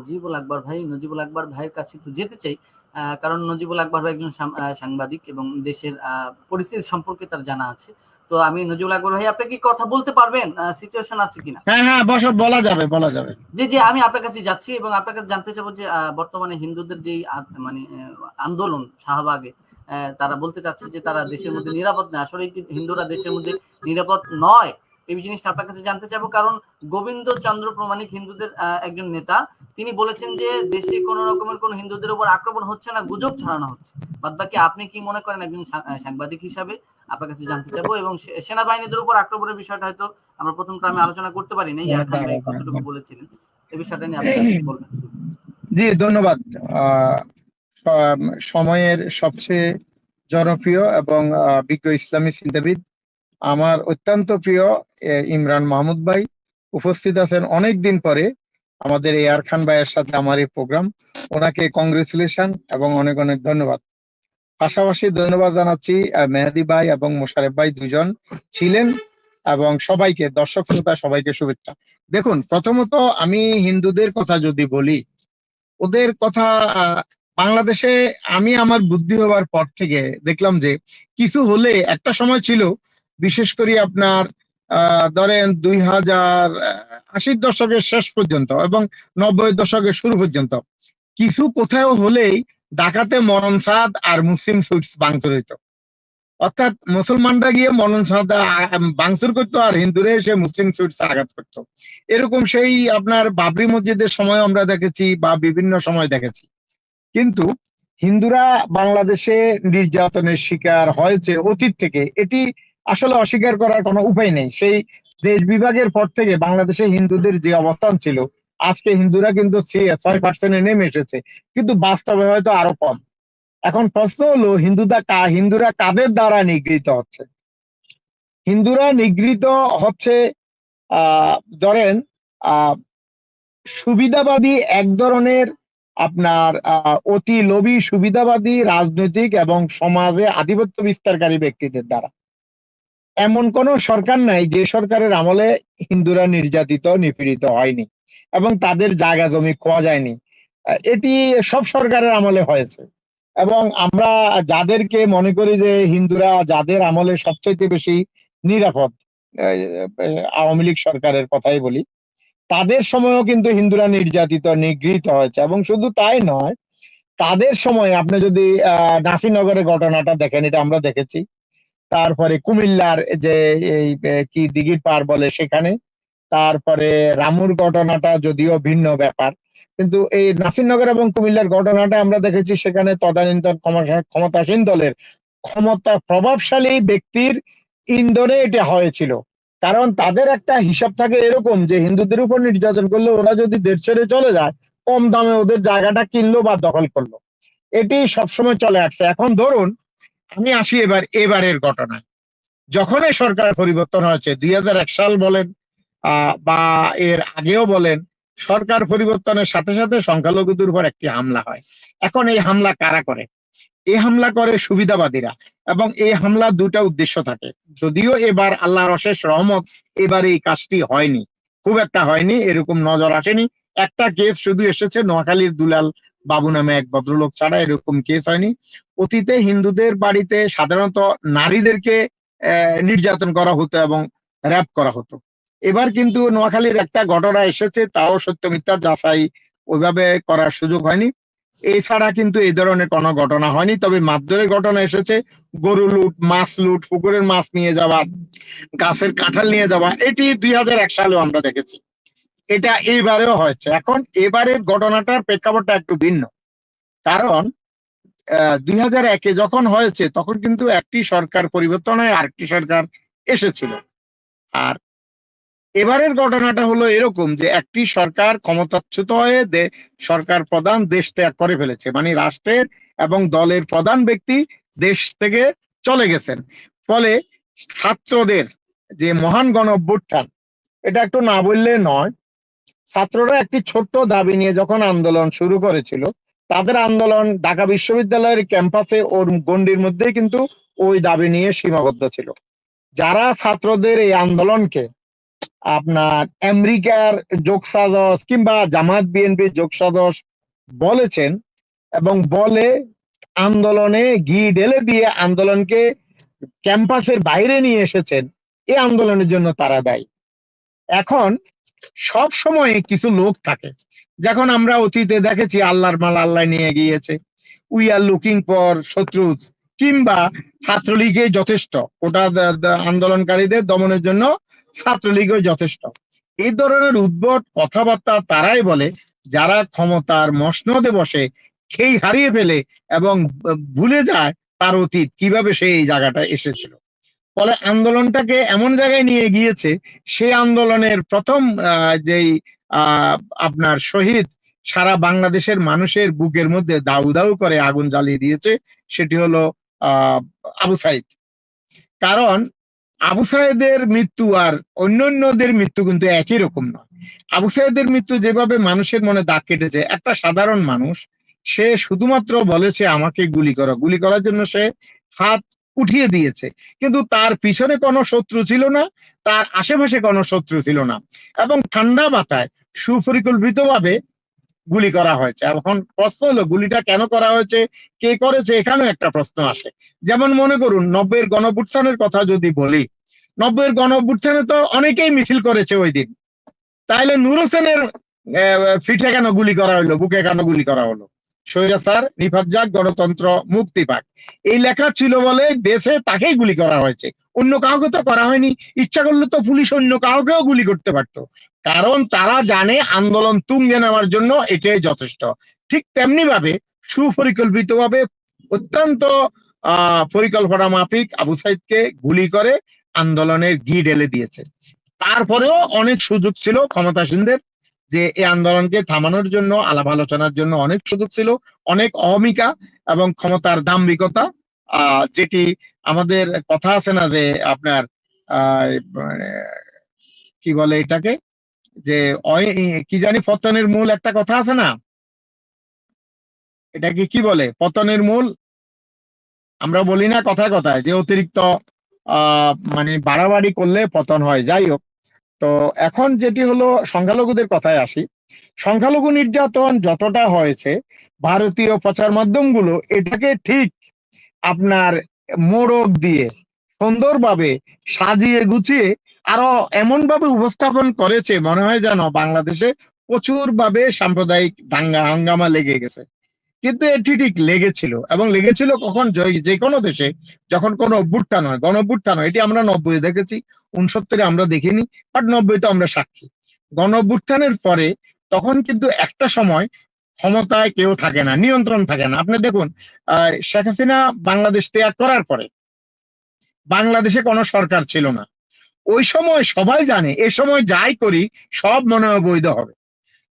নজিবুল আকবর ভাই নজিবুল আকবর ভাইয়ের কাছে একটু যেতে চাই কারণ নজিবুল আকবর ভাই একজন সাংবাদিক এবং দেশের পরিস্থিতি সম্পর্কে তার জানা আছে। তো আমি নজিবুল আকবর ভাই আপনি কি কথা বলতে পারবেন? সিচুয়েশন আছে কিনা? হ্যাঁ হ্যাঁ বস বলা যাবে বলা যাবে। যে যে আমি আপনার কাছে যাচ্ছি এবং আপনার কাছে জানতে চাবো যে বর্তমানে হিন্দুদের যে মানে আন্দোলন শাহবাগে আহ, তারা বলতে চাচ্ছে যে তারা দেশের মধ্যে নিরাপদ নয় আসলে হিন্দুরা দেশের মধ্যে নিরাপদ নয়? এই জিনিসটা আপনার কাছে জানতে চাবো কারণ গোবিন্দ চন্দ্র প্রমাণিক হিন্দুদের একজন নেতা। তিনি বলেছেন যে দেশে কোন রকমের কোন হিন্দুদের উপর আক্রমণ হচ্ছে না গুজব ছড়ানো হচ্ছে। বাদ বাকি আপনি কি মনে করেন একজন সাংবাদিক হিসাবে? আপনার কাছে জানতে চাবো এবং সেনাবাহিনীদের উপর আক্রমণের বিষয়টা হয়তো আমরা প্রথম ক্রমে আলোচনা করতে পারি নাই ইয়ারখান ভাই কতটুকু বলেছিলেন? এই বিষয়টা নিয়ে আপনি বলবেন। জি ধন্যবাদ। আহ, সময়ের সবচেয়ে জনপ্রিয় এবং বিজ্ঞ ইসলামী চিন্তাবিদ আমার অত্যন্ত প্রিয় ইমরান মাহমুদ ভাই। উপস্থিত আছেন অনেক দিন পরে আমাদের এয়ার খান ভাইয়ের সাথে আমার এই প্রোগ্রাম। ওনাকে কংগ্রেচুলেশন এবং অনেক অনেক ধন্যবাদ। পাশাপাশি ধন্যবাদ জানাচ্ছি মেহেদি ভাই এবং মোশারেফ ভাই দুজন ছিলেন এবং সবাইকে, দর্শক শ্রোতা সবাইকে শুভেচ্ছা। দেখুন, প্রথমত আমি হিন্দুদের কথা যদি বলি, ওদের কথা বাংলাদেশে আমি আমার বুদ্ধি হওয়ার পর থেকে দেখলাম যে কিছু হলে একটা সময় ছিল বিশেষ করে আপনার ধরেন দুই হাজার আশির দশকের শেষ পর্যন্ত এবং নব্বই দশকের শুরু পর্যন্ত। কিছু কোথাও হলেই ডাকাতে মরণ সাদ আর মুসলিম সুইটস ভাঙচুর হইতো। অর্থাৎ মুসলমানরা গিয়ে মরণ সাদ ভাঙচুর করতো আর হিন্দুরা এসে মুসলিম সুইটস আঘাত করতো। এরকম সেই আপনার বাবরি মসজিদের সময় আমরা দেখেছি বা বিভিন্ন সময় দেখেছি। কিন্তু হিন্দুরা বাংলাদেশে নির্যাতনের শিকার হয়েছে অতীত থেকে। এটি আসলে অস্বীকার করার কোনো উপায় নেই। সেই দেশ বিভাগের পর থেকে বাংলাদেশে হিন্দুদের যে অবস্থান ছিল, আজকে হিন্দুরা কিন্তু ছয় পার্সেন্টে নেমে এসেছে। কিন্তু বাস্তবে হয়তো আরও কম। এখন প্রশ্ন হলো হিন্দুরা কা, হিন্দুরা কাদের দ্বারা নিগৃহীত হচ্ছে? হিন্দুরা নিগৃহীত হচ্ছে, আহ, ধরেন সুবিধাবাদী এক ধরনের আপনার অতি লোভী সুবিধাবাদী রাজনৈতিক এবং সমাজে আধিপত্য বিস্তারকারী ব্যক্তিদের দ্বারা। এমন কোন সরকার নাই যে সরকারের আমলে হিন্দুরা নির্যাতিত, নিপীড়িত হয়নি এবং তাদের জায়গা জমি খোয়া যায়নি। এটি সব সরকারের আমলে হয়েছে এবং আমরা যাদেরকে মনে করি যে হিন্দুরা যাদের আমলে সবচাইতে বেশি নিরাপদ আওয়ামী লীগ সরকারের কথাই বলি, তাদের সময়ও কিন্তু হিন্দুরা নির্যাতিত, নিগৃহীত হয়েছে এবং শুধু তাই নয়, তাদের সময় আপনি যদি, আহ, নাসিরনগরের ঘটনাটা দেখেন, এটা আমরা দেখেছি তারপরে কুমিল্লার যে এই কি দিঘির পার বলে সেখানে। তারপরে রামুর ঘটনাটা যদিও ভিন্ন ব্যাপার। কিন্তু এই নাসিরনগর এবং কুমিল্লার ঘটনাটা আমরা দেখেছি, সেখানে তদানীন্তন ক্ষমতা- ক্ষমতাসীন দলের ক্ষমতা প্রভাবশালী ব্যক্তির ইন্ধনে এটা হয়েছিল। কারণ তাদের একটা হিসাব থাকে এরকম যে হিন্দুদের উপর নির্যাতন করলে ওরা যদি দেশ ছেড়ে চলে যায়, কম দামে ওদের জায়গাটা কিনলো বা দখল করল। এটি সবসময় চলে আসছে। এখন ধরুন আমি আসি এবার, এবারের ঘটনায়। যখনই সরকার পরিবর্তন হয়েছে, দুই সাল বলেন বা এর আগেও বলেন, সরকার পরিবর্তনের সাথে সাথে সংখ্যালঘুদের উপর একটি হামলা হয়। এখন এই হামলা কারা করে? এই হামলা করে সুবিধাবাদীরা এবং এই হামলা দুটা উদ্দেশ্য থাকে। যদিও এবার আল্লাহর অশেষ রহমত এবার এই কাজটি হয়নি। খুব একটা হয়নি, এরকম নজর আসেনি। একটা কেস শুধু এসেছে নোয়াখালীর দুলাল বাবু নামে এক ভদ্রলোক ছাড়া এরকম কেস হয়নি। অতীতে হিন্দুদের বাড়িতে সাধারণত নারীদেরকে নির্যাতন করা হতো এবং র্যাপ করা হতো। এবার কিন্তু নোয়াখালীর একটা ঘটনা এসেছে, তাও সত্য মিথ্যা যাচাই ওইভাবে করার সুযোগ হয়নি। এছাড়া কিন্তু এই ধরনের কোনো ঘটনা হয়নি, তবে মারধরের ঘটনা এসেছে। গরু লুট, মাছ লুট পুকুরের মাছ নিয়ে যাওয়া, গাছের কাঁঠাল নিয়ে যাওয়া, এটি দুই সালেও আমরা দেখেছি। এটা এইবারেও হয়েছে। এখন এবারের ঘটনাটার প্রেক্ষাপটটা একটু ভিন্ন। কারণ দুই হাজার একে যখন হয়েছে, তখন কিন্তু একটি সরকার পরিবর্তন হয়ে আরেকটি সরকার এসেছিল। আর এবারের ঘটনাটা হলো এরকম যে, একটি সরকার ক্ষমতাচ্যুত হয়ে সরকার প্রধান দেশ ত্যাগ করে ফেলেছে। মানে রাষ্ট্রের এবং দলের প্রধান ব্যক্তি দেশ থেকে চলে গেছেন। ফলে ছাত্রদের যে মহান গণ অভ্যুত্থান এটা একটু না বললে নয় ছাত্ররা একটি ছোট্ট দাবি নিয়ে যখন আন্দোলন শুরু করেছিল, তাদের আন্দোলন ঢাকা বিশ্ববিদ্যালয়ের ক্যাম্পাসে ওর গন্ডির মধ্যে কিন্তু ওই দাবি নিয়ে সীমাবদ্ধ ছিল। যারা ছাত্রদের এই আন্দোলনকে আপনার আমেরিকার যোগসাজস কিংবা জামাত বিএনপির যোগসাজস বলেছেন এবং বলে আন্দোলনে ঘি ঢেলে দিয়ে আন্দোলনকে ক্যাম্পাসের বাইরে নিয়ে এসেছেন এই আন্দোলনের জন্য তারা দায়ী। এখন সব সময় কিছু লোক থাকে। যখন আমরা অতীতে দেখেছি আল্লাহর মাল আল্লাহ নিয়ে গিয়েছে উই আর লুকিং ফর শত্রুজ কিংবা ছাত্রলীগে যথেষ্ট, ওটা আন্দোলনকারীদের দমনের জন্য ছাত্রলীগও যথেষ্ট। এই ধরনের উদ্ভট কথাবার্তা তারাই বলে, যারা ক্ষমতার মসনদে বসে খেই হারিয়ে ফেলে এবং ভুলে যায় তার অতীত, কীভাবে সে এই জায়গাটা এসেছিল। ফলে আন্দোলনটাকে এমন জায়গায় নিয়ে গিয়েছে, সেই আন্দোলনের প্রথম যেই আপনার শহীদ সারা বাংলাদেশের মানুষের বুকের মধ্যে দাউ দাউ করে আগুন জ্বালিয়ে দিয়েছে, সেটি হলো আবু সাইদ। কারণ আবু সাইদের মৃত্যু আর অন্যান্যদের মৃত্যু কিন্তু একই রকম নয়। আবু সাইদের মৃত্যু যেভাবে মানুষের মনে দাগ কেটেছে, একটা সাধারণ মানুষ, সে শুধুমাত্র বলেছে, আমাকে গুলি করো। গুলি করার জন্য সে হাত উঠিয়ে দিয়েছে। কিন্তু তার পিছনে কোনো শত্রু ছিল না, তার আশেপাশে কোনো শত্রু ছিল না। এবং ঠান্ডা মাথায় সুপরিকল্পিতভাবে গুলি করা হয়েছে। এখন প্রশ্ন হলো, গুলিটা কেন করা হয়েছে? কে করেছে? এখানেও একটা প্রশ্ন আসে। যেমন মনে করুন, নব্বইয়ের গণভুত্থানের কথা যদি বলি, নব্বইয়ের গণভুত্থানে তো অনেকেই মিছিল করেছে ওই দিন। তাইলে নূর হোসেনের পিঠে কেন গুলি করা হলো বুকে কেন গুলি করা হলো? স্বৈরাচার নিফাত গণতন্ত্র, মুক্তি পাক। এই লেখা ছিল বলে দেশে তাকেই গুলি করা হয়েছে। অন্য কাউকে তো করা হয়নি। ইচ্ছা করলে তো পুলিশ অন্য কাউকেও গুলি করতে পারতো। কারণ তারা জানে আন্দোলন তুঙ্গে নেওয়ার জন্য এটাই যথেষ্ট। ঠিক তেমনি ভাবে সুপরিকল্পিতভাবে অত্যন্ত পরিকল্পনা মাফিক আবু সাইদকে গুলি করে আন্দোলনের ঘি ঢেলে দিয়েছে। তারপরেও অনেক সুযোগ ছিল ক্ষমতাসীনদের। যে এই আন্দোলনকে থামানোর জন্য আলাপ আলোচনার জন্য অনেক সুযোগ ছিল অনেক অহমিকা এবং ক্ষমতার দাম্ভিকতা যেটি আমাদের কথা আছে না যে আপনার মানে, কি বলে এটাকে? যে কি জানি পতনের মূল একটা কথা আছে না? এটাকে কি বলে? পতনের মূল? আমরা বলি না কথায় কথায় যে অতিরিক্ত মানে বাড়াবাড়ি করলে পতন হয়। যাই হোক তো এখন যেটি হলো সংখ্যালঘুদের কথায় আসি। সংখ্যালঘু নির্যাতন যতটা হয়েছে ভারতীয় প্রচার মাধ্যমগুলো এটাকে ঠিক আপনার মোড়ক দিয়ে সুন্দরভাবে সাজিয়ে গুছিয়ে আরও এমন ভাবে উপস্থাপন করেছে, মনে হয় যেন বাংলাদেশে প্রচুর ভাবে সাম্প্রদায়িক দাঙ্গা, হাঙ্গামা লেগে গেছে। কিন্তু এটি ঠিক লেগেছিল এবং লেগেছিল কখন? যে- কোনো দেশে যখন কোনো অভ্যুত্থান হয় গণ অভ্যুত্থান হয়, এটি আমরা নব্বই দেখেছি, উনসত্তরে আমরা দেখিনি বাট নব্বই তো আমরা সাক্ষী। গণ অভ্যুত্থানের পরে তখন কিন্তু একটা সময় ক্ষমতায় কেউ থাকে না, নিয়ন্ত্রণ থাকে না। আপনি দেখুন শেখ হাসিনা বাংলাদেশ ত্যাগ করার পরে বাংলাদেশে কোনো সরকার ছিল না। ওই সময় সবাই জানে, এ সময় যাই করি, সব মনে হয় বৈধ হবে।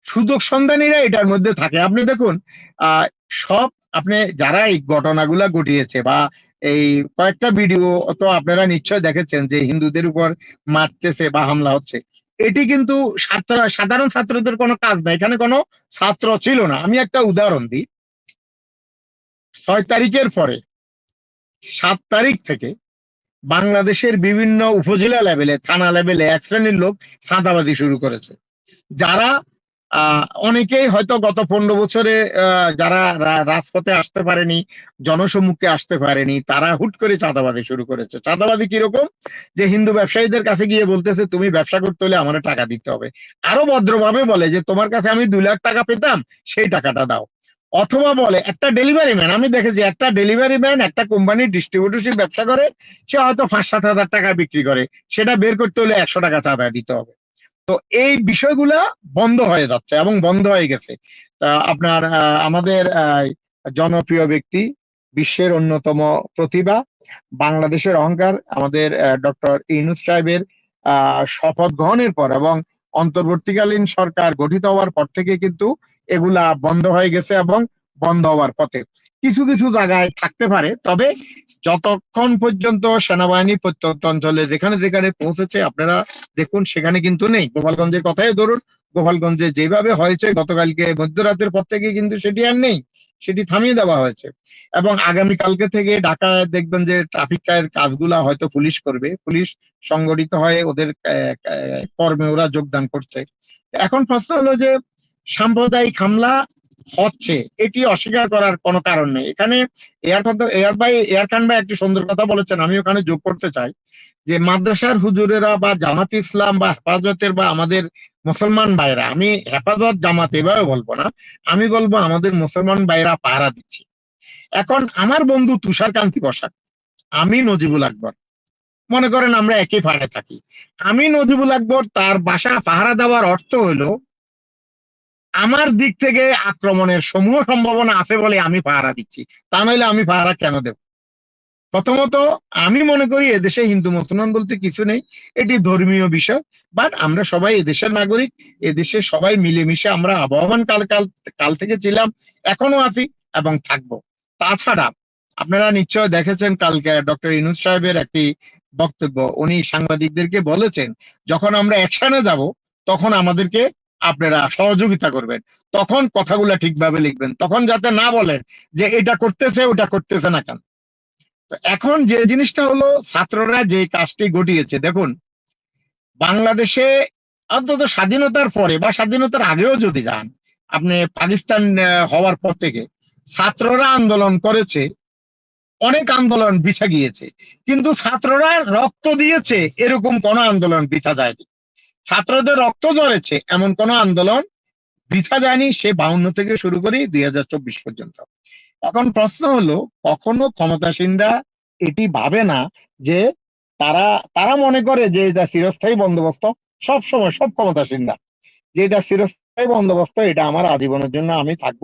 সুযোগ সন্ধানীরা এটার মধ্যে থাকে। আপনি দেখুন সব আপনি যারা এই ঘটনাগুলা ঘটিয়েছে বা এই কয়েকটা ভিডিও তো আপনারা নিশ্চয় দেখেছেন যে হিন্দুদের উপর মারতেছে বা হামলা হচ্ছে। এটি কিন্তু ছাত্র, সাধারণ ছাত্রদের কোনো কাজ না। এখানে কোনো ছাত্র ছিল না। আমি একটা উদাহরণ দিই। ছয় তারিখের পরে, সাত তারিখ থেকে বাংলাদেশের বিভিন্ন উপজেলা লেভেলে থানা লেভেলে এক শ্রেণির লোক চাঁদাবাজি শুরু করেছে। যারা অনেকেই হয়তো গত পনেরো বছরে যারা রাজপথে আসতে পারেনি, জনসম্মুখে আসতে পারেনি, তারা হুট করে চাঁদাবাজি শুরু করেছে। চাঁদাবাজি কীরকম? যে হিন্দু ব্যবসায়ীদের কাছে গিয়ে বলতেছে, তুমি ব্যবসা করতে হলে আমার টাকা দিতে হবে। আরও ভদ্রভাবে বলে যে, তোমার কাছে আমি দুই লাখ টাকা পেতাম, সেই টাকাটা দাও। অথবা বলে, একটা ডেলিভারি ম্যান, আমি দেখেছি, একটা ডেলিভারি ম্যান একটা কোম্পানির ডিস্ট্রিবিউটরশিপ ব্যবসা করে, সে হয়তো পাঁচ সাত হাজার টাকা বিক্রি করে, সেটা বের করতে হলে একশো টাকা চাঁদা দিতে হবে। তো এই বিষয়গুলা বন্ধ হয়ে যাচ্ছে এবং বন্ধ হয়ে গেছে। আপনার আমাদের জনপ্রিয় ব্যক্তি, বিশ্বের অন্যতম প্রতিভা, বাংলাদেশের অহংকার, আমাদের ডক্টর ইনুস সাহেবের শপথ গ্রহণের পর এবং অন্তর্বর্তীকালীন সরকার গঠিত হওয়ার পর থেকে কিন্তু এগুলা বন্ধ হয়ে গেছে এবং বন্ধ হওয়ার পথে। কিছু কিছু জায়গায় থাকতে পারে, তবে যতক্ষণ পর্যন্ত সেনাবাহিনী প্রত্যন্ত অঞ্চলে যেখানে যেখানে পৌঁছেছে, আপনারা দেখুন সেখানে কিন্তু নেই। গোপালগঞ্জের কথাই ধরুন, গোপালগঞ্জে যেভাবে হয়েছে, গতকালকে মধ্যরাতের পর থেকে কিন্তু সেটি আর নেই, সেটি থামিয়ে দেওয়া হয়েছে। এবং আগামীকালকে থেকে ঢাকায় দেখবেন যে ট্রাফিকের কাজগুলা হয়তো পুলিশ করবে, পুলিশ সংগঠিত হয়ে ওদের কর্মে ওরা যোগদান করছে। এখন প্রশ্ন হলো যে সাম্প্রদায়িক হামলা হচ্ছে, এটি অস্বীকার করার কোনো কারণ নেই। এখানে এয়ার এয়ার ভাই একটি সুন্দর কথা বলেছেন, আমি ওখানে যোগ করতে চাই। যে মাদ্রাসার হুজুরেরা বা জামাত ইসলাম বা হেফাজতের বা আমাদের মুসলমান ভাইরা আমি হেফাজত জামাত এভাবে বলব না, আমি বলব আমাদের মুসলমান ভাইরা পাহারা দিচ্ছে। এখন আমার বন্ধু তুষার কান্তি বসাক, আমি নজিবুল আকবর। মনে করেন আমরা একই পাহাড়ে থাকি। আমি নজিবুল আকবর, তার বাসা পাহারা দেওয়ার অর্থ হলো আমার দিক থেকে আক্রমণের সমূহ সম্ভাবনা আছে বলে আমি পাহারা দিচ্ছি। তা নইলে আমি পাহারা কেন দেব? প্রথমত, আমি মনে করি এদেশে হিন্দু মুসলমান বলতে কিছু নেই। এটি ধর্মীয় বিষয়। বাট আমরা সবাই এদেশের নাগরিক। এদেশে সবাই মিলেমিশে আমরা আবহমান কাল কাল কাল থেকে ছিলাম এখনও আছি এবং থাকব। তাছাড়া, আপনারা নিশ্চয় দেখেছেন কালকে ডক্টর ইনুস সাহেবের একটি বক্তব্য। উনি সাংবাদিকদেরকে বলেছেন, যখন আমরা অ্যাকশনে যাব, তখন আমাদেরকে আপনারা সহযোগিতা করবেন। তখন কথাগুলো ঠিকভাবে লিখবেন। তখন যাতে না বলেন যে এটা করতেছে, ওটা করতেছে না কেন। এখন যে জিনিসটা হলো, ছাত্ররা যে কাজটি ঘটিয়েছে, দেখুন, বাংলাদেশে অন্তত স্বাধীনতার পরে বা স্বাধীনতার আগেও যদি যান, আপনি পাকিস্তান হওয়ার পর থেকে ছাত্ররা আন্দোলন করেছে, অনেক আন্দোলন বিছা গিয়েছে, কিন্তু ছাত্ররা রক্ত দিয়েছে, এরকম কোন আন্দোলন বিছা যায়নি। ছাত্রদের রক্ত ঝরেছে, এমন কোন আন্দোলন বৃথা যায়নি সে বাউন্ন থেকে শুরু করি দুই হাজার চব্বিশ পর্যন্ত। এখন প্রশ্ন হলো, কখনো ক্ষমতাসীনরা এটি ভাবে না যে তারা তারা মনে করে যে এটা চিরস্থায়ী বন্দোবস্ত? সব সময় সব ক্ষমতাসীনরা। যে এটা চিরস্থায়ী বন্দোবস্ত, এটা আমার আজীবনের জন্য আমি থাকব।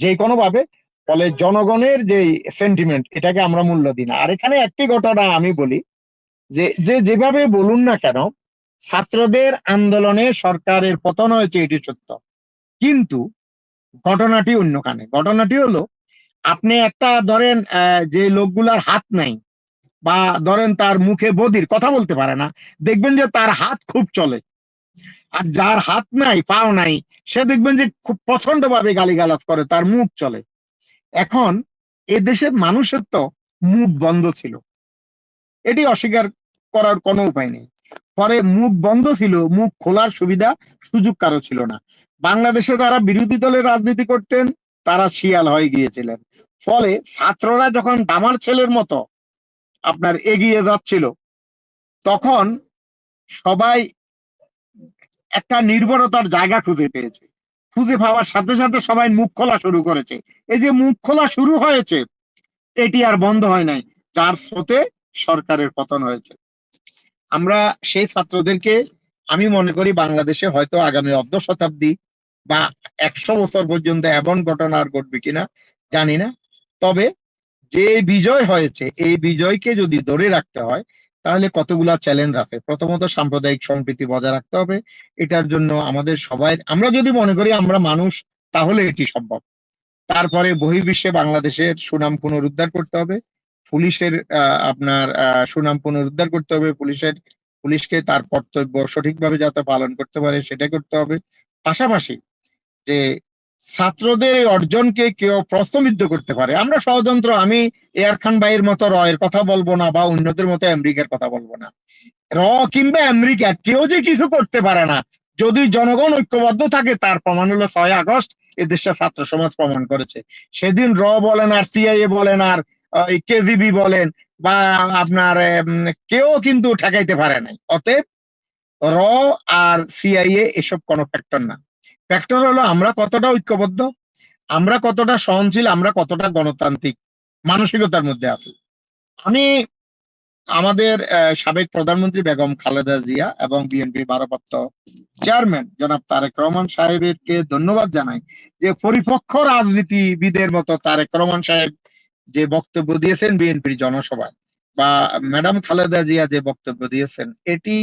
যে কোনো ভাবে, ফলে জনগণের যে সেন্টিমেন্ট এটাকে আমরা মূল্য দিই না। আর এখানে একটি ঘটনা আমি বলি, যে যে যেভাবে বলুন না কেন ছাত্রদের আন্দোলনে সরকারের পতন হয়েছে, এটি সত্য। কিন্তু ঘটনাটি অন্যখানে ঘটনাটি হলো, আপনি একটা ধরেন যে লোকগুলার হাত নাই, বা ধরেন তার মুখে বদির, কথা বলতে পারে না, দেখবেন যে তার হাত খুব চলে। আর যার হাত নাই, পাও নাই, সে দেখবেন যে খুব প্রচণ্ড ভাবে গালিগালাজ করে, তার মুখ চলে। এখন এ দেশের মানুষের তো মুখ বন্ধ ছিল। এটি অস্বীকার করার কোনো উপায় নেই। পরে মুখ বন্ধ ছিল, মুখ খোলার সুবিধা সুযোগ কারও ছিল না। বাংলাদেশে তারা বিরোধী দলের রাজনীতি করতেন, তারা শিয়াল হয়ে গিয়েছিলেন। ফলে ছাত্ররা যখন দামার ছেলের মতো আপনার এগিয়ে যাচ্ছিল, তখন সবাই একটা নির্ভরতার জায়গা খুঁজে পেয়েছে। খুঁজে পাওয়ার সাথে সাথে সবাই মুখ খোলা শুরু করেছে। এই যে মুখ খোলা শুরু হয়েছে, এটি আর বন্ধ হয় নাই, যার স্রোতে সরকারের পতন হয়েছে। আমরা সেই ছাত্রদেরকে আমি মনে করি বাংলাদেশে হয়তো আগামী অর্ধ শতাব্দী বা একশো বছর পর্যন্ত এমন ঘটনা আর ঘটবে কিনা জানি না। তবে যে বিজয় হয়েছে, এই বিজয়কে যদি ধরে রাখতে হয়, তাহলে কতগুলা চ্যালেঞ্জ আছে? প্রথমত সাম্প্রদায়িক সম্প্রীতি বজায় রাখতে হবে। এটার জন্য আমাদের সবাই, আমরা যদি মনে করি আমরা মানুষ, তাহলে এটি সম্ভব। তারপরে বহির্বিশ্বে বাংলাদেশের সুনাম পুনরুদ্ধার করতে হবে। পুলিশের আপনার সুনাম পুনরুদ্ধার করতে হবে। পুলিশের, পুলিশকে তার কর্তব্য সঠিকভাবে যাতে পালন করতে পারে সেটা করতে হবে। পাশাপাশি যে ছাত্রদের অর্জনকে কেউ প্রশ্নবিদ্ধ করতে পারে। আমরা ষড়যন্ত্র, আমি এয়ার খান ভাইয়ের মতো রয়ের কথা বলব না বা অন্যদের মতো আমেরিকার কথা বলব না। র কিংবা আমেরিকা কেউ যে কিছু করতে পারে না, যদি জনগণ ঐক্যবদ্ধ থাকে, তার প্রমাণ হলো ছয় আগস্ট এদেশের ছাত্র সমাজ প্রমাণ করেছে। সেদিন র বলেন আর সিআইএ বলেন আর কেজিবি বলেন বা আপনার কেউ কিন্তু ঠেকাইতে পারে নাই। অতএব র আর সিআইএ এসব কোনো ফ্যাক্টর না। ফ্যাক্টর হলো আমরা কতটা ঐক্যবদ্ধ, আমরা কতটা সহনশীল, আমরা কতটা গণতান্ত্রিক, মানসিকতার মধ্যে আছি। আমি আমাদের সাবেক প্রধানমন্ত্রী বেগম খালেদা জিয়া এবং বিএনপির ভারপ্রাপ্ত চেয়ারম্যান জনাব তারেক রহমান সাহেবকে ধন্যবাদ জানাই যে পরিপক্ষ রাজনীতিবিদের মতো তারেক রহমান সাহেব যে বক্তব্য দিয়েছেন বিএনপির জনসভায় বা ম্যাডাম খালেদা জিয়া যে বক্তব্য দিয়েছেন, এটি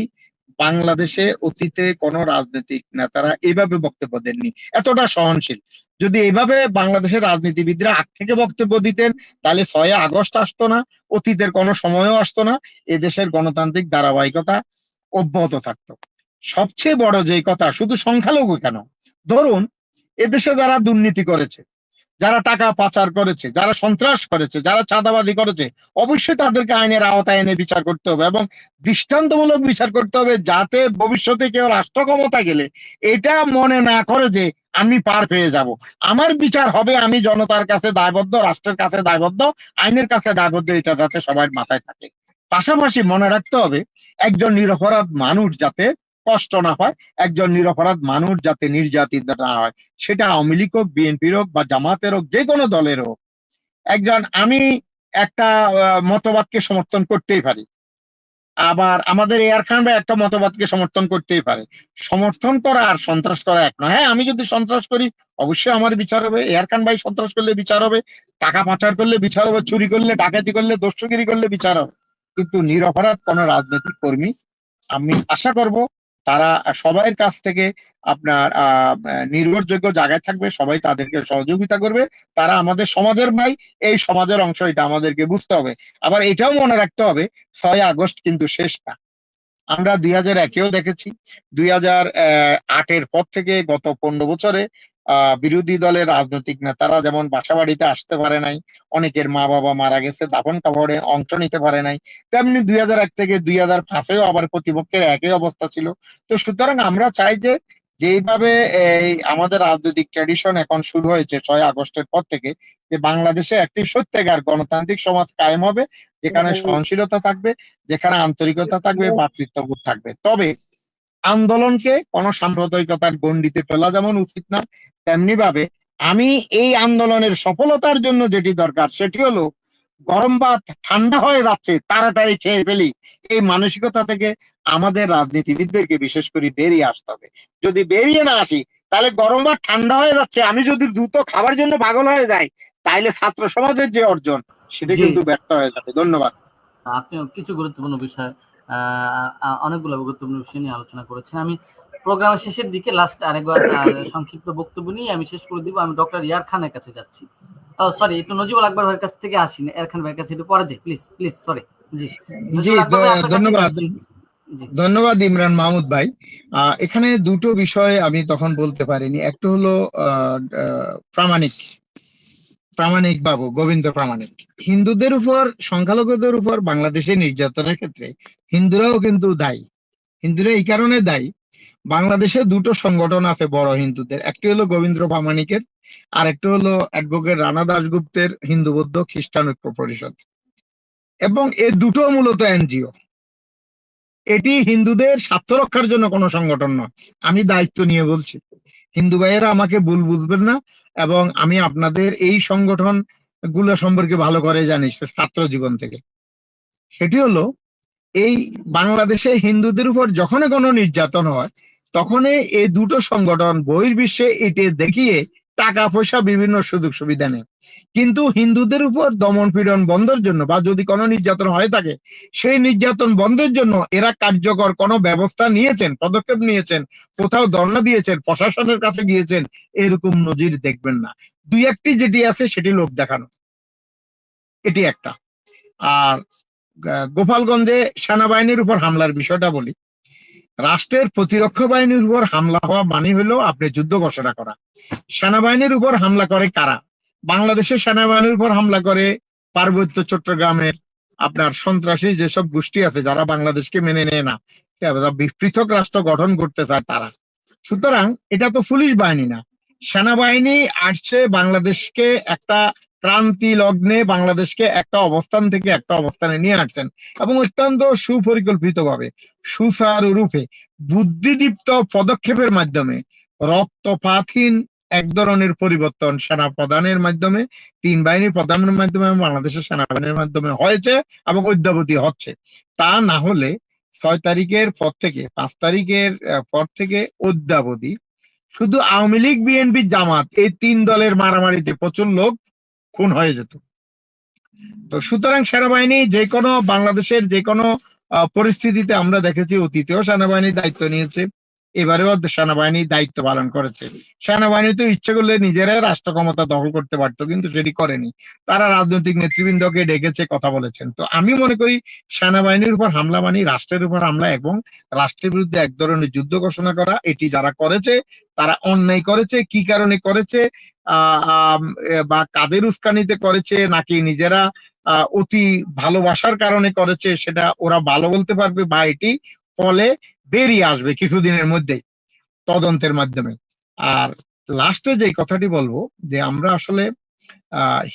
বাংলাদেশে অতীতে কোন রাজনৈতিক নেতারা এভাবে বক্তব্য দেননি। এতটা সহনশীল। যদি এভাবে বাংলাদেশের রাজনীতিবিদরা আগ থেকে বক্তব্য দিতেন, তাহলে ছয় আগস্ট আসতো না, অতীতের কোনো সময়ও আসতো না, এদেশের গণতান্ত্রিক ধারাবাহিকতা অব্যাহত থাকতো। সবচেয়ে বড় যে কথা, শুধু সংখ্যালঘু কেন, ধরুন এদেশে যারা দুর্নীতি করেছে যারা টাকা পাচার করেছে, যারা সন্ত্রাস করেছে, যারা চাঁদাবাজি করেছে, অবশ্যই তাদেরকে আইনের আওতায় এনে বিচার করতে হবে এবং দৃষ্টান্তমূলক বিচার করতে হবে যাতে ভবিষ্যতে কেউ রাষ্ট্র ক্ষমতা গেলে এটা মনে না করে যে আমি পার পেয়ে যাব। আমার বিচার হবে আমি জনতার কাছে দায়বদ্ধ, রাষ্ট্রের কাছে দায়বদ্ধ, আইনের কাছে দায়বদ্ধ, এটা যাতে সবার মাথায় থাকে। পাশাপাশি মনে রাখতে হবে, একজন নিরপরাধ মানুষ যাতে কষ্ট না হয়, একজন নিরপরাধ মানুষ যাতে নির্যাতিত না হয়, সেটা আওয়ামী লীগ হোক বিএনপির হোক বা জামাতের হোক, যে কোনো দলের হোক। একজন, আমি একটা মতবাদকে সমর্থন করতেই পারি। আবার আমাদের এয়ার খান ভাই একটা মতবাদকে সমর্থন করতেই পারে। সমর্থন করা আর সন্ত্রাস করা এক নয়। হ্যাঁ আমি যদি সন্ত্রাস করি, অবশ্যই আমার বিচার হবে। এয়ার খান ভাই সন্ত্রাস করলে বিচার হবে, টাকা পাচার করলে বিচার হবে, চুরি করলে, ডাকাতি করলে দস্যুগিরি করলে বিচার হবে। কিন্তু নিরপরাধ কোন রাজনৈতিক কর্মী, আমি আশা করব তারা সবাইয়ের কাছ থেকে আপনার নির্ভরযোগ্য জায়গায় থাকবে, সবাই তাদেরকে সহযোগিতা করবে। তারা আমাদের সমাজের ভাই, এই সমাজের অংশ, এটা আমাদেরকে বুঝতে হবে। আবার এটাও মনে রাখতে হবে, ছয় আগস্ট কিন্তু শেষ না। আমরা দুই হাজার একেও দেখেছি। দুই হাজার আটের পর থেকে গত পনেরো বছরে বিরোধী দলের রাজনৈতিক নেতারা যেমন বাসা বাড়িতে আসতে পারে নাই অনেকের মা বাবা মারা গেছে দাফন কাপড়ে অংশ নিতে পারে নাই তেমনি দুই হাজার এক থেকে দুই হাজার পাঁচেও আবার প্রতিপক্ষের একই অবস্থা ছিল। তো সুতরাং আমরা চাই যে যেইভাবে এই আমাদের রাজনৈতিক ট্র্যাডিশন এখন শুরু হয়েছে ছয় আগস্টের পর থেকে যে বাংলাদেশে একটি সত্যিকার গণতান্ত্রিক সমাজ কায়েম হবে যেখানে সহনশীলতা থাকবে যেখানে আন্তরিকতা থাকবে ভাতৃত্ববোধ থাকবে। তবে আন্দোলনকে কোন সাম্প্রদায়িকতার গণ্ডিতে ফেলা যেমন উচিত না তেমনি ভাবে আমি এই আন্দোলনের সফলতার জন্য যেটি দরকার সেটি হলো গরম ভাত ঠান্ডা হয়ে যাচ্ছে তাড়াতাড়ি খেয়ে ফেলি। এই মানসিকতা থেকে আমাদের রাজনীতিবিদদেরকে বিশেষ করে বেরিয়ে আসতে হবে। যদি বেরিয়ে না আসি তাহলে গরম ভাত ঠান্ডা হয়ে যাচ্ছে আমি যদি দ্রুত খাবার জন্য পাগল হয়ে যাই তাইলে ছাত্র সমাজের যে অর্জন সেটা কিন্তু ব্যর্থ হয়ে যাবে। ধন্যবাদ। আপনি কিছু গুরুত্বপূর্ণ বিষয় অনেকগুলো গুরুত্বপূর্ণ বিষয় নিয়ে আলোচনা করেছেন। আমি প্রোগ্রামের শেষের দিকে লাস্ট আরেকবার সংক্ষিপ্ত বক্তব্য নিয়ে আমি শেষ করে দিব। আমি ডক্টর ইয়ার খানের কাছে যাচ্ছি। সরি একটু নজিবুল আকবর ভাইয়ের কাছ থেকে আসি না ইয়ার খান ভাইয়ের কাছে একটু পরে যাই। প্লিজ প্লিজ সরি জি। ধন্যবাদ। ধন্যবাদ ইমরান মাহমুদ ভাই। আহ, এখানে দুটো বিষয় আমি তখন বলতে পারিনি। একটা হলো প্রামাণিক প্রামাণিক বাবু, গোবিন্দ প্রামাণিক। হিন্দুদের উপর, সংখ্যালঘুদের উপর বাংলাদেশে নির্যাতনের ক্ষেত্রে হিন্দুরাও কিন্তু দায়ী। হিন্দুরা এই কারণে দায়ী। বাংলাদেশে দুটো সংগঠন আছে বড় হিন্দুদের। একটি হলো গোবিন্দ প্রামাণিকের আর একটি হলো অ্যাডভোকেট রানা দাশগুপ্তের হিন্দু বৌদ্ধ খ্রিস্টান ঐক্য পরিষদ। এবং এ দুটো মূলত এনজিও। এটি হিন্দুদের স্বার্থ রক্ষার জন্য কোনো সংগঠন নয়। আমি দায়িত্ব নিয়ে বলছি। হিন্দু ভাইয়েরা আমাকে ভুল বুঝবেন না। এবং আমি আপনাদের এই সংগঠনগুলো সম্পর্কে ভালো করে জানি ছাত্র জীবন থেকে। সেটি হলো, এই বাংলাদেশে হিন্দুদের উপর যখনই কোনো নির্যাতন হয়, তখনই এই দুটো সংগঠন বহির্বিশ্বে এটি দেখিয়ে টাকা পয়সা বিভিন্ন সুযোগ সুবিধা নেই। কিন্তু হিন্দুদের উপর দমন পীড়ন বন্ধের জন্য বা যদি কোনো নির্যাতন হয়ে থাকে, সেই নির্যাতন বন্ধের জন্য এরা কার্যকর কোনো ব্যবস্থা নিয়েছেন, পদক্ষেপ নিয়েছেন, কোথাও ধর্ণা দিয়েছেন, প্রশাসনের কাছে গিয়েছেন, এরকম নজির দেখবেন না। দুই একটি যেটি আছে সেটি লোক দেখানো। এটি একটা। আর গোপালগঞ্জে সেনাবাহিনীর উপর হামলার বিষয়টা বলি। রাষ্ট্রের প্রতিরক্ষা বাহিনীর উপর হামলা হওয়া মানে হলো, আপনি যুদ্ধ ঘোষণা করা। সেনাবাহিনীর উপর হামলা করে কারা? বাংলাদেশের সেনাবাহিনীর উপর হামলা করে পার্বত্য চট্টগ্রামের আপনার সন্ত্রাসী যেসব গোষ্ঠী আছে, যারা বাংলাদেশকে মেনে নেয় না পৃথক রাষ্ট্র গঠন করতে চায় তারা। সুতরাং এটা তো পুলিশ বাহিনী না। সেনাবাহিনী আসছে বাংলাদেশকে একটা ক্রান্তি লগ্নে বাংলাদেশকে একটা অবস্থান থেকে একটা অবস্থানে নিয়ে আসছেন এবং অত্যন্ত সুপরিকল্পিত ভাবে সুচারুরূপে বুদ্ধিদীপ্ত পদক্ষেপের মাধ্যমে, রক্তপাতহীন এক ধরনের পরিবর্তন সেনা প্রধানের মাধ্যমে, তিন বাহিনীর প্রধানের মাধ্যমে বাংলাদেশের সেনাবাহিনীর মাধ্যমে হয়েছে এবং অদ্যাবধি হচ্ছে। তা না হলে ছয় তারিখের পর থেকে, পাঁচ তারিখের পর থেকে অদ্যাবধি শুধু আওয়ামী লীগ, বিএনপি, জামাত, এই তিন দলের মারামারিতে প্রচুর লোক খুন হয়ে যেত। তো সুতরাং সেনাবাহিনী যে কোনো বাংলাদেশের যে কোনো পরিস্থিতিতে আমরা দেখেছি অতীতেও সেনাবাহিনী দায়িত্ব নিয়েছে। এবারেও সেনাবাহিনী দায়িত্ব পালন করেছে। সেনাবাহিনী তো ইচ্ছে করলে নিজেরাই রাষ্ট্র ক্ষমতা দখল করতে পারতো, কিন্তু সেটি করেনি। তারা রাজনৈতিক নেতৃবৃন্দকে ডেকেছে, কথা বলেছেন। তো আমি মনে করি সেনাবাহিনীর উপর হামলা মানে রাষ্ট্রের উপর হামলা এবং রাষ্ট্রের বিরুদ্ধে এক ধরনের যুদ্ধ ঘোষণা করা। এটি যারা করেছে, তারা অন্যায় করেছে, কি কারণে করেছে বা কাদের উস্কানিতে করেছে, নাকি নিজেরা অতি ভালোবাসার কারণে করেছে, সেটা ওরা ভালো বলতে পারবে বা এটি ফলে বেরিয়ে আসবে কিছুদিনের মধ্যেই তদন্তের মাধ্যমে। আর লাস্টে যে কথাটি বলব, যে আমরা আসলে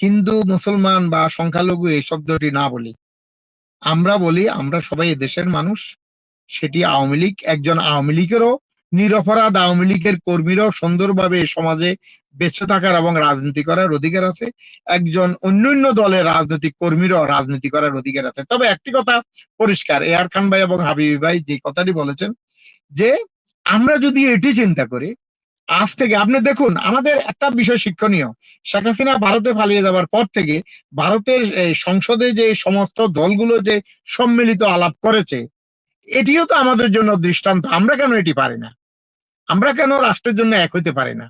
হিন্দু, মুসলমান বা সংখ্যালঘু এই শব্দটি না বলি। আমরা বলি, আমরা সবাই দেশের মানুষ, সেটি আওয়ামী লীগ, একজন আওয়ামী লীগেরও নিরপরাধ আওয়ামী লীগের কর্মীরাও সুন্দরভাবে সমাজে বেঁচে থাকার এবং রাজনীতি করার অধিকার আছে। একজন অন্যান্য দলের রাজনৈতিক কর্মীরাও রাজনীতি করার অধিকার আছে। তবে একটি কথা পরিষ্কার এয়ার খান ভাই এবং হাবিবি ভাই যে কথাটি বলেছেন যে, আমরা যদি এটি চিন্তা করি, আজ থেকে আপনি দেখুন, আমাদের একটা বিষয় শিক্ষণীয়। শেখ হাসিনা ভারতে পালিয়ে যাওয়ার পর থেকে ভারতের সংসদে যে সমস্ত দলগুলো যে সম্মিলিত আলাপ করেছে, এটিও তো আমাদের জন্য দৃষ্টান্ত। আমরা কেন এটি পারি না? আমরা কেন রাষ্ট্রের জন্য এক হইতে পারি না?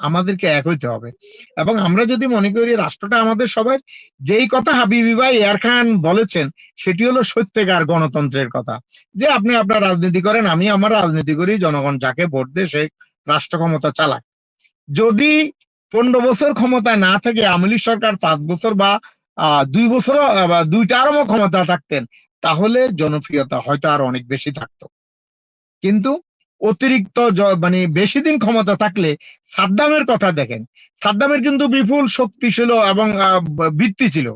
আমাদেরকে এক হইতে হবে। এবং আমরা যদি মনে করি রাষ্ট্রটা আমাদের সবাই যেই কথা হাবিবি ভাই এয়ার খান বলেছেন, সেটি হলো সত্যিকার গণতন্ত্রের কথা। যে আপনি আপনার রাজনীতি করেন, আমি আমার রাজনীতি করি, জনগণ যাকে ভোট দেয় সে রাষ্ট্র ক্ষমতা চালায় যদি পনেরো বছর ক্ষমতায় না থেকে আমলি সরকার পাঁচ বছর বা দুই বছর বা দুইটা আরও ক্ষমতা থাকতেন, তাহলে জনপ্রিয়তা হয়তো আর অনেক বেশি থাকতো। কিন্তু অতিরিক্ত মানে বেশি দিন ক্ষমতা থাকলে সাদ্দামের কথা দেখেন। সাদ্দামের কিন্তু বিপুল শক্তি ছিল এবং ভিত্তি ছিল।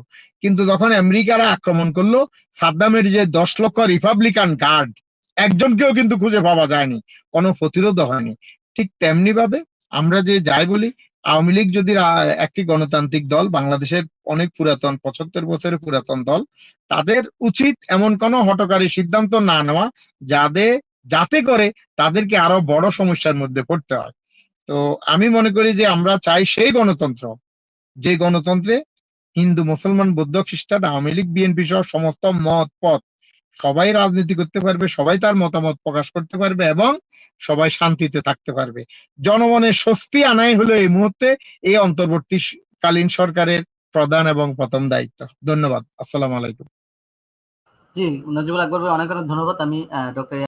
কিন্তু যখন আমেরিকারা আক্রমণ করল, সাদ্দামের যে দশ লক্ষ রিপাবলিকান গার্ড, একজনকেও কিন্তু খুঁজে পাওয়া যায়নি, কোনো প্রতিরোধ হয়নি। ঠিক তেমনি ভাবে আমরা যে যাই বলি, আওয়ামী লীগ যদি একটি গণতান্ত্রিক দল, বাংলাদেশের অনেক পুরাতন, পঁচাত্তর বছরের পুরাতন দল, তাদের উচিত এমন কোনো হটকারী সিদ্ধান্ত না নেওয়া যাদের যাতে করে তাদেরকে আরও বড় সমস্যার মধ্যে পড়তে হয়। তো আমি মনে করি যে আমরা চাই সেই গণতন্ত্র, যে গণতন্ত্রে হিন্দু, মুসলমান, বৌদ্ধ, খ্রিস্টান, আওয়ামী লীগ, বিএনপি সহ সমস্ত মত, পথ সবাই রাজনীতি করতে পারবে, সবাই তার মতামত প্রকাশ করতে পারবে এবং সবাই শান্তিতে থাকতে পারবে। জনমনের স্বস্তি আনাই হলো এই মুহূর্তে এই অন্তর্বর্তীকালীন সরকারের প্রধান এবং প্রথম দায়িত্ব। ধন্যবাদ। আসসালাম আলাইকুম। জি নাজিবুল আকবর অনেক অনেক ধন্যবাদ। আমি ডক্টর